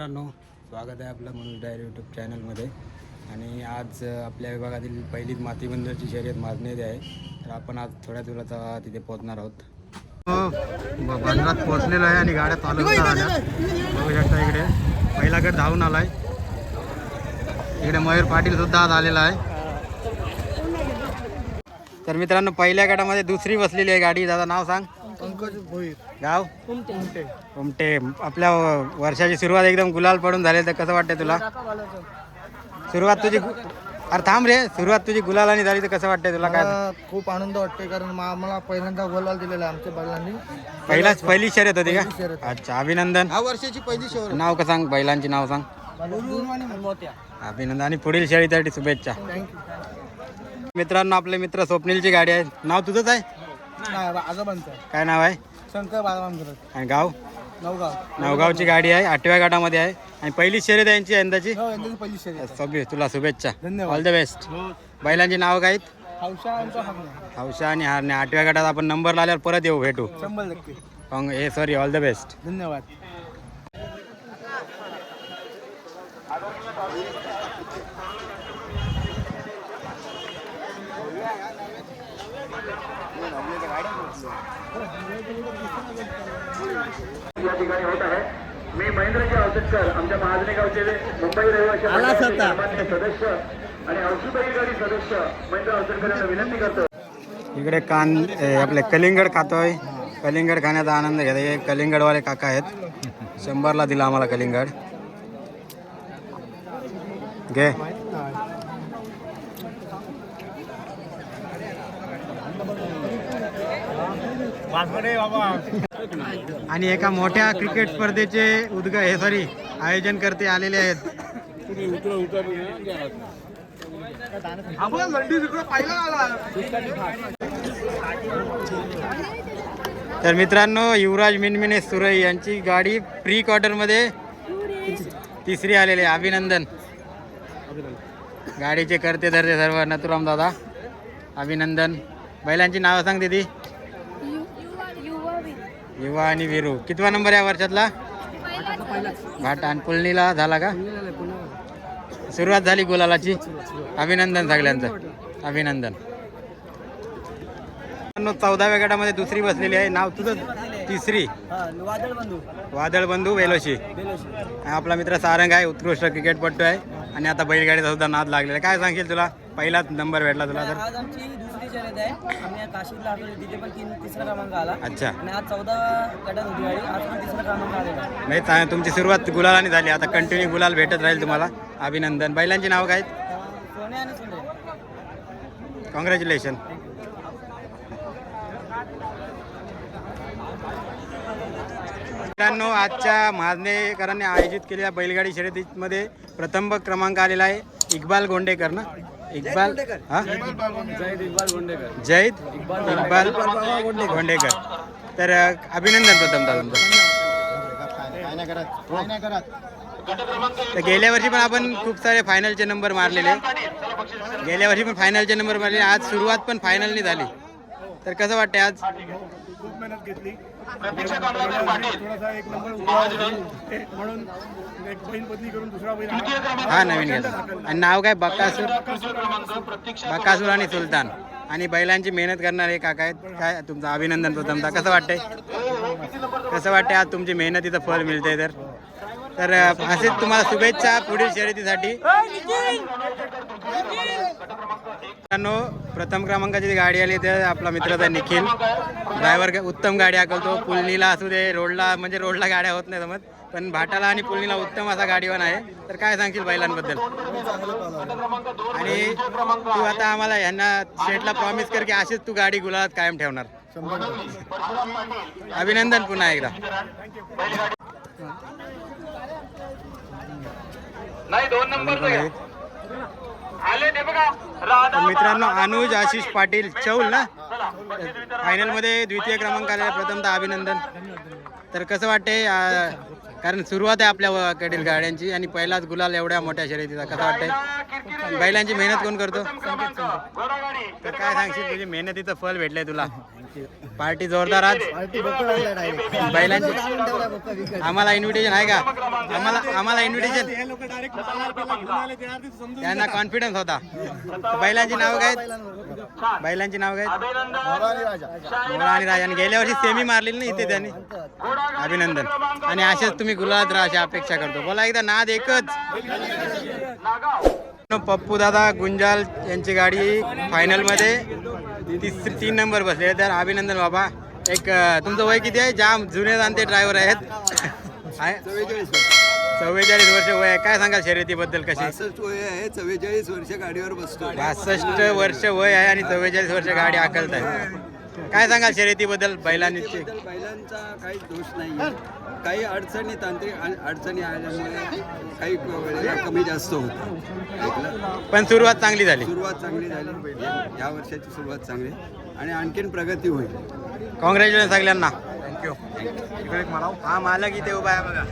मित्रांनो स्वागत आहे आपलं म्हणून डायरी यूट्यूब चॅनलमध्ये आणि आज आपल्या विभागातील पहिलीच मातीबंदरची शर्यत माजण्यात आहे. तर आपण आज थोड्या दिवसात तिथे पोहोचणार आहोत. हो, बंदरात पोहोचलेलो आहे आणि गाड्या चालू आल्या बघू शकता इकडे. पहिला गट धावून आलाय. इकडे मयूर पाटील सुद्धा आज आलेला आहे. तर मित्रांनो पहिल्या गटामध्ये दुसरी बसलेली आहे गाडी. दादा नाव सांग. पंकज भोईर. गाव? उमटे उमटे. आपल्या वर्षाची सुरुवात एकदम गुलाल पडून झाली तर कसं वाटतंय तुला? सुरुवात तुझी अरे थांब रे. सुरुवात तुझी गुलालाने झाली तर कसं वाटतंय तुला? काय? खूप आनंद वाटते कारण आम्हाला पहिल्यांदा गोलाल दिलेला आहे आमच्या बैलांनी. पहिलाच पहिली शर्यत होती का? शर्यत. अच्छा अभिनंदन. ह्या वर्षाची पहिली शहर नाव का सांग? बैलांची नाव सांग. अभिनंदन. आणि पुढील शर्यतीसाठी शुभेच्छा. थँक्यू मित्रांनो आपले मित्र स्वप्नीलची गाडी आहे. नाव तुझंच आहे? आजोबांचा. काय नाव आहे? शंकर बाळराम आणि गाव? नवगाव. नवगावची गाडी आहे आठव्या गटामध्ये आहे. आणि पहिली शर्यत आहे यांची यंदाची? हो यंदाची पहिली शर्यत तुला शुभेच्छा. धन्यवाद. ऑल द बेस्ट बैलांची नाव काय आहेत? हौशा आमचा हकला हौशा आणि हारणे आठव्या गटात आपण नंबर लावल्यावर परत येऊ भेटू. शंभर टक्के. हे सॉरी ऑल द बेस्ट धन्यवाद. या ठिकाणी होत आहे. मी महेंद्रजी आमच्या महाजने गावचे मुंबई रहिवासी सदस्य आणि सदस्य महेंद्र यांना विनंती करतो. इकडे कान आपले कलिंगड खातोय. कलिंगड खाण्याचा आनंद घेतो हे कलिंगडवाले काका आहेत. शंभरला दिला आम्हाला कलिंगड. घे. आणि एका मोठ्या क्रिकेट स्पर्धेचे उद्गा हे सॉरी आयोजन करते आलेले आहेत. तर मित्रांनो युवराज मिनमिने सुरई यांची गाडी प्री क्वार्टरमध्ये तिसरी आलेली आहे. अभिनंदन. गाडीचे करते धरते सर्व नथुराम दादा. अभिनंदन. बैलांची नावं सांग दीदी. युवा आणि विरू. कितवा नंबर या वर्षातला? भाट आणि पुलनीला झाला का? सुरुवात झाली गुलालाची. अभिनंदन सगळ्यांचं. अभिनंदन. चौदाव्या गटामध्ये दुसरी बसलेली आहे. नाव तुझं? तिसरी. वादळ बंधू वेलोशी. आपला मित्र सारंग आहे उत्कृष्ट क्रिकेटपटू आहे. आणि आता बैलगाडीचा सुद्धा नाद लागलेला आहे. काय सांगशील तुला? पहिलाच नंबर भेटला तुला तर. शर्यत आहे. आम्ही काशीला आलो तिथे पण तीन तिसरा क्रमांक आला. अच्छा. आणि आज चौदा गटात होती गाडी आज पण तिसरा क्रमांक आलेला आहे. नाही चा- तुमची सुरुवात गुलालाने झाली. आता कंटिन्यू गुलाल भेटत राहील तुम्हाला. अभिनंदन. बैलांची नाव काय? अं, सोने आणि सुंदर. कॉंग्रॅच्युलेशन मित्रांनो आजच्या महाजनेकरांनी आयोजित केलेल्या बैलगाडी शर्यतीमध्ये प्रथम क्रमांक आलेला आहे. इक्बाल गोंडेकर ना? इक्बाल हा? जैद इक्बाल गोंडेकर. तर अभिनंदन प्रथमतः तुमचं तर गेल्या वर्षी पण आपण खूप सारे फायनलचे नंबर मारलेले. गेल्या वर्षी पण फायनलचे नंबर मारले आज सुरुवात पण फायनलनी झाली. तर कसं वाटतंय आज? खूप मेहनत घेतली. थोडासा एक नंबर म्हणून एक बहीण पत्नी करून दुसरा बैल हा नवीन घेतला. आणि नाव काय? बकासूर? बकासूर आणि सुलतान. आणि बैलांची मेहनत करणारे काका आहेत. काय तुमचं अभिनंदन प्रथमतः? कसं वाटतंय? कसं वाटतंय आज तुमची मेहनतीचं फळ मिळतंय तर? तर असेच तुम्हाला शुभेच्छा पुढील शर्यतीसाठी. मित्रांनो प्रथम क्रमांकाची जी गाडी आली ते आपला मित्राचा निखिल. ड्रायव्हर उत्तम गाडी हाकलतो. पुलनीला असू दे रोडला म्हणजे रोडला गाड्या होत नाही समज पण भाटाला आणि पुलनीला उत्तम असा गाडीवान आहे. तर काय सांगशील बैलांबद्दल? आणि तू आता आम्हाला यांना शेटला प्रॉमिस कर की अशीच तू गाडी गुलाबात कायम ठेवणार. अभिनंदन पुन्हा एकदा. मित्रांनो अनुज आशिष पाटील चौल ना? फायनलमध्ये द्वितीय क्रमांक आलेला प्रथमतः अभिनंदन. तर कसं वाटते कारण सुरुवात आहे आपल्याकडील गाड्यांची आणि पहिलाच गुलाल एवढ्या मोठ्या शर्यतीचा. कसं वाटतंय? बैलांची मेहनत कोण करतो? तर काय सांगशील तुझी मेहनतीचं फल भेटलंय तुला? पार्टी जोरदार आज? बैलांची? आम्हाला इन्व्हिटेशन आहे का? आम्हाला आम्हाला इन्व्हिटेशन त्यांना कॉन्फिडन्स होता. बैलांची नाव काय आहेत? बैलांची नाव काय आणि राजा. आणि गेल्या वर्षी सेमी मारलेली ना इथे त्यांनी. अभिनंदन. आणि असेच तुम्ही गुलाबात राहा अशी अपेक्षा करतो. बोला एकदा नाद एकच. पप्पू दादा गुंजाल यांची गाडी फायनलमध्ये तिसरी तीन नंबर बसले तर अभिनंदन बाबा. एक तुमचं वय किती आहे? जाम जुने जाणते ड्रायव्हर आहेत. आहे? चव्वेचाळीस वर्ष वय आहे. काय सांगाल शर्यतीबद्दल कशी? पासष्ट वय आहे चव्वेचाळीस वर्ष गाडीवर बसतो बासष्ट वर्ष वय आहे आणि चव्वेचाळीस वर्ष गाडी आकलत आहे. काय सांगाल शर्यतीबद्दल बैलांची? त्याबद्दल बैलांचा काही दोष नाही काही अडचणी तांत्रिक अड- अडचणी आल्यामुळे काही वेळेला कमी जास्त होतं. ऐकलं पण सुरुवात चांगली झाली. सुरुवात चांगली झाली. या वर्षाची सुरुवात चांगली. आणि आणखीन प्रगती होईल. कॉंग्रॅच्युलेशन सगळ्यांना. थँक्यू हा मालक इथे उभा आहे बघा.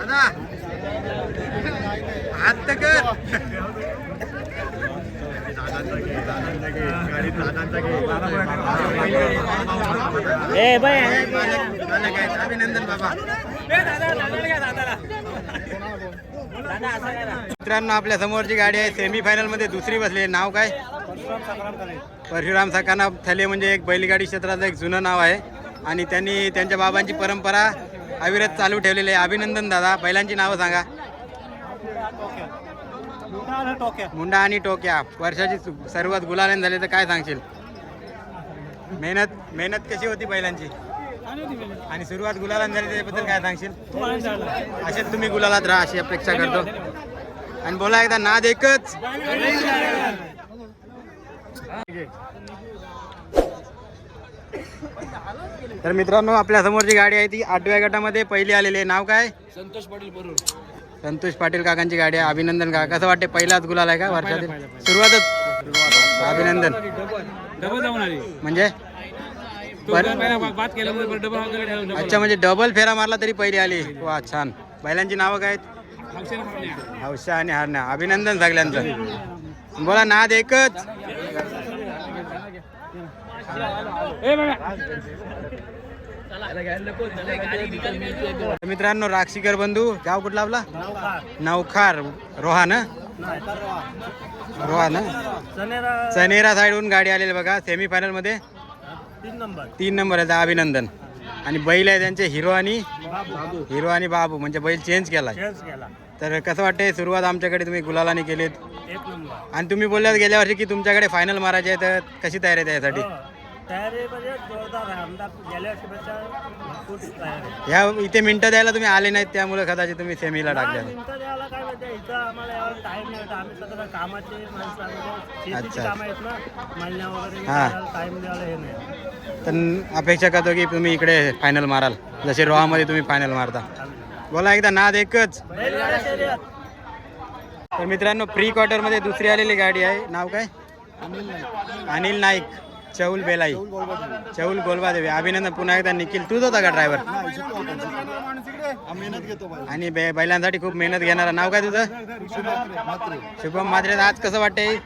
दादा. हात तर कर. अभिनंदन बाबा. मित्रांनो आपल्या समोरची गाडी आहे सेमी फायनलमध्ये. दुसरी बसली. नाव काय? परशुराम सकाना थले म्हणजे एक बैलगाडी क्षेत्राचं एक जुनं नाव आहे. आणि त्यांनी त्यांच्या बाबांची परंपरा अविरत चालू ठेवलेली आहे. अभिनंदन दादा. बैलांची नावं सांगा. मुंडा आणि टोक्या. वर्षाची सर्वात गुलालन झाले तर काय सांगशील? मेहनत मेहनत कशी होती बैलांची? आणि सुरुवात गुलालन झाली त्याबद्दल काय सांगशील? असेच तुम्ही गुलालात राहा अशी अपेक्षा करतो. आणि बोला एकदा नाद एकच. तर मित्रांनो आपल्या समोरची गाडी आहे ती आठव्या गटामध्ये पहिली आलेली आहे. नाव काय? संतोष पाटील बरोबर संतोष पाटील काकांची गाडी आहे. अभिनंदन का कसं वाटते पहिलाच गुलाल आहे का वर्षातील? सुरुवातच. अभिनंदन. म्हणजे? अच्छा म्हणजे डबल फेरा मारला तरी पहिली आली. वा छान. बैलांची नावं काय आहेत? हौशा आणि हरण्या. अभिनंदन सगळ्यांचं. बोला नाद एकच. मित्रांनो राक्षीकर बंधू गाव कुठला आपला? नवखार. रोहा ना रोहा ना चनेरा साईडहून गाडी आलेली बघा सेमी फायनलमध्ये. तीन नंबर आहे अभिनंदन. आणि बैल आहे त्यांचे हिरो आणि हिरो आणि बाबू म्हणजे बैल चेंज केला तर कसं वाटतंय सुरुवात आमच्याकडे तुम्ही गुलालाने केलीत? आणि तुम्ही बोललात गेल्या वर्षी की तुमच्याकडे फायनल मारायचे आहे तर कशी तयारी आहे त्यासाठी? तयारी म्हणजे जोरदार आहे. आमदार गेल्या वर्षीपेक्षा भरपूर तयारी आहे. ह्या इथे मिनटं द्यायला तुम्ही आले नाहीत त्यामुळे कदाचित तुम्ही सेमीला टाकल्या. मिनिटं द्यायला काय म्हणजे इथं आम्हाला यावर टाईम नाही होता. आम्ही सगळं कामाचे माणसं आम्ही शेतीची अच्छा. कामं आहेत ना मळण्या वगैरे हा. टाईम द्यायला हे नाही. तर अपेक्षा करतो की तुम्ही इकडे फायनल माराल. जसे रोहामध्ये तुम्ही फायनल मारता. बोला एकदा नाद एकच. शर्यत तर मित्रांनो प्री क्वार्टरमध्ये दुसरी आलेली गाडी आहे. नाव काय? अनिल नाईक. चौल बेलाई। चौल गोलबादेवी अभिनंदन पुन्हा एकदा निखिल तूच होता का ड्रायव्हर मेहनत घेतो आणि बैलांसाठी खूप मेहनत घेणारा नाव काय तुझं? शुभम मात्रे आज कसं वाटतंय?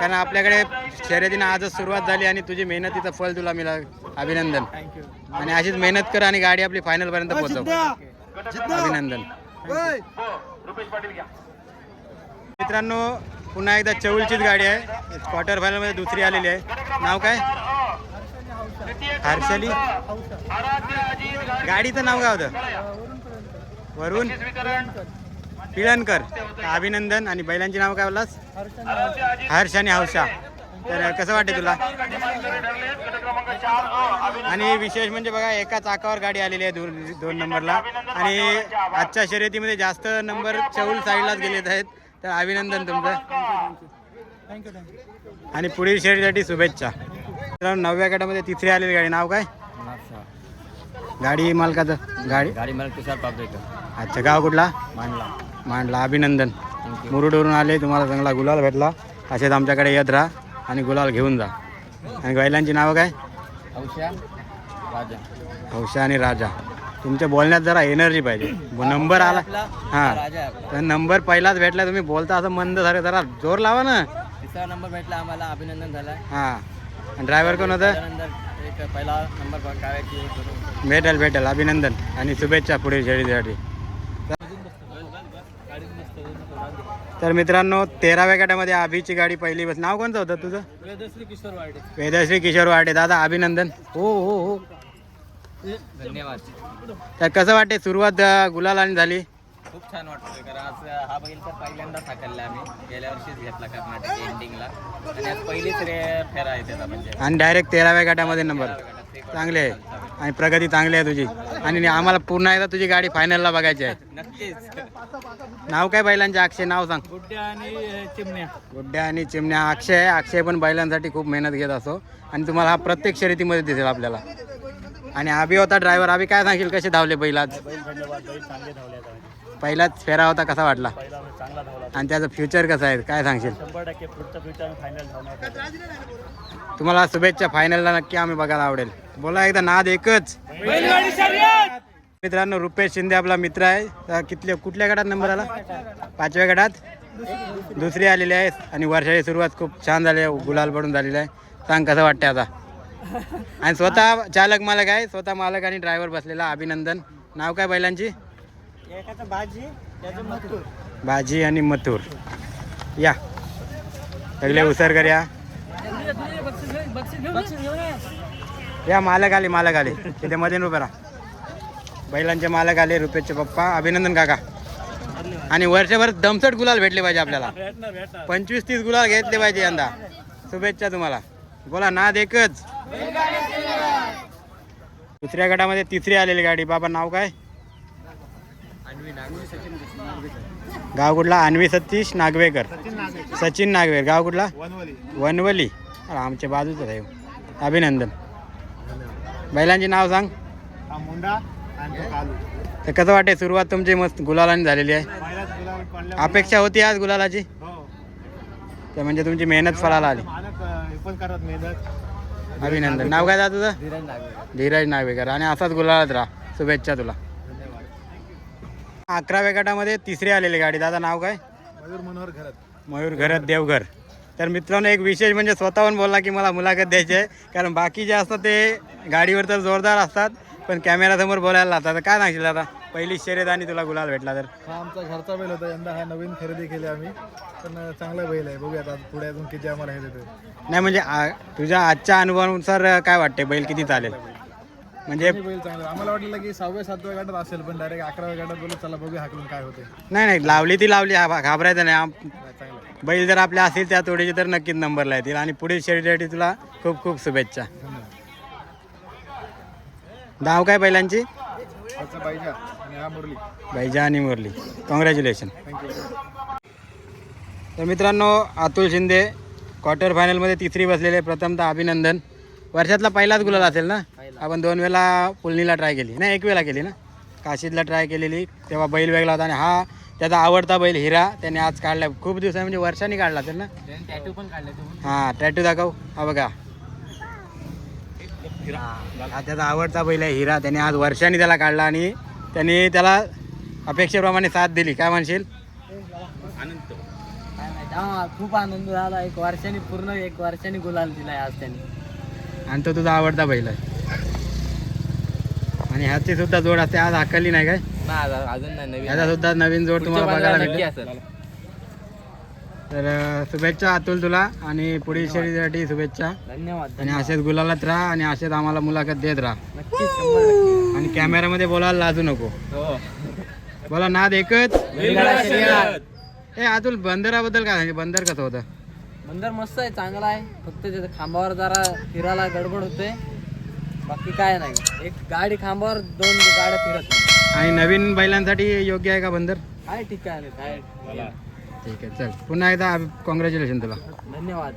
कारण आपल्याकडे शर्यतीनं आजच सुरुवात झाली आणि तुझी मेहनतीचं फळ तुला मिळा अभिनंदन. आणि अशीच मेहनत कर आणि गाडी आपली फायनल पर्यंत पोहोचव. अभिनंदन. मित्रांनो पुन्हा एकदा चौलचीच गाडी आहे. क्वार्टर फायनलमध्ये दुसरी आलेली आहे. नाव काय? हर्षली? गाडीचं नाव काय होतं? वरून पिळणकर अभिनंदन. आणि बैलांचे नाव काय बोलास हर्ष आणि हौशा. तर कसं वाटते तुला? आणि विशेष म्हणजे बघा एका चाकावर गाडी आलेली आहे दोन दोन नंबरला. आणि आजच्या शर्यतीमध्ये जास्त नंबर चौल साईडलाच गेलेत आहेत. तर अभिनंदन तुमचं. आणि पुढील शर्यतीसाठी शुभेच्छा. तर नवव्या गटामध्ये तिसरी आलेली गाडी. नाव काय? गाडी मालकाचं? गाडी? गाडी मला तुषार पापडेकर अच्छा गाव कुठला? मांडला. मांडला. अभिनंदन. मुरुडवरून आले तुम्हाला चांगला गुलाल भेटला. असेच आमच्याकडे येत राहा आणि गुलाल घेऊन जा. आणि बैलांची नावं काय? औषा राजा. हौशा आणि राजा. तुमच्या बोलण्यात जरा एनर्जी पाहिजे. नंबर आला. हां. तर नंबर पहिलाच भेटला तुम्ही बोलता असं मंद झालं जरा जोर लावा ना. तिसरा नंबर भेटला आम्हाला अभिनंदन झाला. हां. आणि ड्रायव्हर कोण होतं? त्यानंतर एक पहिला नंबर काढायची करून भेटेल भेटेल. अभिनंदन आणि शुभेच्छा पुढील शर्यतीसाठी तर मित्रांनो तेराव्या गटामध्ये अभिची गाडी पहिली बस. नाव कोणतं होतं तुझं? वेदश्री किशोर वाडे वेदश्री किशोर वाटे दादा अभिनंदन. हो हो हो. धन्यवाद. तर कसं वाटते सुरुवात अं, गुलालाने झाली. खूप छान वाटतोय कारण आज हा बैल तर पहिल्यांदाच हाकलला आम्ही. गेल्या वर्षीच घेतला कर्नाटक एंडिंगला आणि आज पहिलीच रे फेरा आहे त्याचा म्हणजे. आणि डायरेक्ट तेराव्या गटामध्ये नंबर चांगले आहे. आणि प्रगती चांगली आहे तुझी. आणि आम्हाला पुन्हा एकदा तुझी गाडी फायनलला बघायची आहे. नक्कीच. नाव काय बैलांचे? अक्षय नाव सांग. गुड्ड्या आणि चिमण्या. गुड्ड्या आणि चिमण्या. अक्षय आहे अक्षय पण बैलांसाठी खूप मेहनत घेत असतो आणि तुम्हाला हा प्रत्येक शर्यतीमध्ये दिसेल आपल्याला. आणि अभि होता ड्रायव्हर अभि काय सांगशील? कसे धावले आज पहिलाच फेरा होता कसा वाटला? आणि त्याचं फ्युचर कसं आहे? काय सांगशील? तुम्हाला शुभेच्छा फायनलला नक्की आम्ही बघायला आवडेल. बोला एकदा नाद एकच. मित्रांनो रुपेश शिंदे आपला मित्र आहे. तर कितल्या कुठल्या गटात नंबर आला? पाचव्या गटात? दुसरी आलेली आहे. आणि वर्षाची सुरुवात खूप छान झाली आहे. गुलाल पडून झालेली आहे. सांग कसं वाटतं आता? आणि स्वतः चालक मालक आहे स्वतः मालक आणि ड्रायव्हर बसलेला अभिनंदन. नाव काय बैलांची? एकाचं भाजी त्याचं मथुर. भाजी आणि मथुर. या. सगळे उसरकर या या मालक आले मालक आले. तिथे मध्ये राहा. बैलांचे मालक आले रुपेशचे पप्पा. अभिनंदन काका. आणि वर्षभर दमसट गुलाल भेटले पाहिजे आपल्याला. पंचवीस तीस गुलाल घेतले पाहिजे यंदा. शुभेच्छा तुम्हाला. बोला नाद एकच. दुसऱ्या गटामध्ये तिसरी आलेली गाडी. बाबा नाव काय? गाव कुठला? अन्वी सतीश नागवेकर. सचिन नागवेकर. गाव कुठला? वनवली. आमच्या बाजूच आहे. अभिनंदन. बैलांचे नाव सांग. तर कसं वाटते सुरुवात तुमची मस्त गुलालाने झालेली आहे. अपेक्षा होती आज गुलालाची? हो. तर म्हणजे तुमची मेहनत फळाला आली. अभिनंदन. नाव काय दादा तुझं? धीरज नागवेकर. आणि असाच गुलालात राहा. शुभेच्छा तुला. अकराव्या गटामध्ये तिसरी आलेली गाडी. दादा नाव काय? मयूर मनोहर घरात. मयूर घरत देवघर. तर मित्रांनो एक विशेष म्हणजे स्वतःहून बोलला की मला मुलाखत द्यायची आहे. कारण बाकी जे असतात ते गाडीवर तर जोरदार असतात पण कॅमेरासमोर बोलायला लागतात काय सांगशील दादा? पहिली शर्यत आणि तुला गुलाल भेटला तर? हा आमचा घरचा बैल होता. यंदा हा नवीन खरेदी केली आम्ही. पण चांगला बैल आहे. बघूया आता पुढे अजून किती आम्हाला हे देतो नाही म्हणजे आ- तुझ्या आजच्या अनुभवानुसार काय वाटते बैल? किती चालेल? म्हणजे बैल चांगला. आम्हाला वाटलं की सहाव्या सातव्या गाठात असेल पण डायरेक्ट अकराव्या गाठात बोलू चला बघूया हाकलून काय होते नाही नाही लावली ती लावली. हा- घाबरायचं नाही. चांगलं बैल जर आपल्या असतील त्या तोडीची तर नक्कीच नंबरला येतील. आणि पुढील शर्यतीसाठी तुला खूप खूप शुभेच्छा. नाव काय बैलांची? त्याचा पाहिजे बैजा आणि मुरली. कॉंग्रॅच्युलेशन तर मित्रांनो अतुल शिंदे क्वार्टर फायनलमध्ये तिसरी बसलेले. प्रथमतः अभिनंदन. वर्षातला पहिलाच गुलाल असेल ना? आपण दोन वेळा पुलनीला ट्राय केली. नाही एक वेळा केली ना? काशीदला ट्राय केलेली. तेव्हा बैल वेगळा होता आणि हा त्याचा आवडता बैल हिरा त्याने आज काढला. खूप दिवसा म्हणजे वर्षांनी काढला असेल ना? टॅटू पण काढले हां टॅटू दाखव. हा बघा. हा त्याचा आवडता बैल आहे हिरा. त्याने आज वर्षांनी त्याला काढला आणि त्याने त्याला अपेक्षेप्रमाणे साथ दिली. काय म्हणशील? काय माहिती. हा खूप आनंद झाला. एक वर्षाने पूर्ण एक वर्षाने गुलाल दिलाय आज त्यांनी. आणि तो तुझा आवडता बैल आहे. आणि ह्याची सुद्धा जोड असते. आज हाकली नाही काय? नाही अजून नाही. नवीन ह्याचा सुद्धा नवीन जोड तुम्हाला बघायला नक्की भेटेल. असेल. तर अं, शुभेच्छा अतुल तुला आणि पुढील शर्यतीसाठी शुभेच्छा. धन्यवाद. आणि असेच गुलालात राहा आणि असेच आम्हाला मुलाखत देत राहा. नक्कीच शंभर टक्के. कॅमेरामध्ये बोलायला लाजू नको. हो. बोला नाद एकच. ए अतुल बंदराबद्दल काय सांगितलं? बंदर कसं होतं? बंदर मस्त आहे चांगला आहे. फक्त त्याच्या खांबावर जरा फिरायला गडबड होते. बाकी काय नाही. एक गाडी खांबावर दोन गाड्या फिरत नाही. आणि नवीन बैलांसाठी योग्य आहे का बंदर? काय ठीक आहे काय ठीक आहे चल. पुन्हा एकदा कॉंग्रॅच्युलेशन तुला. धन्यवाद.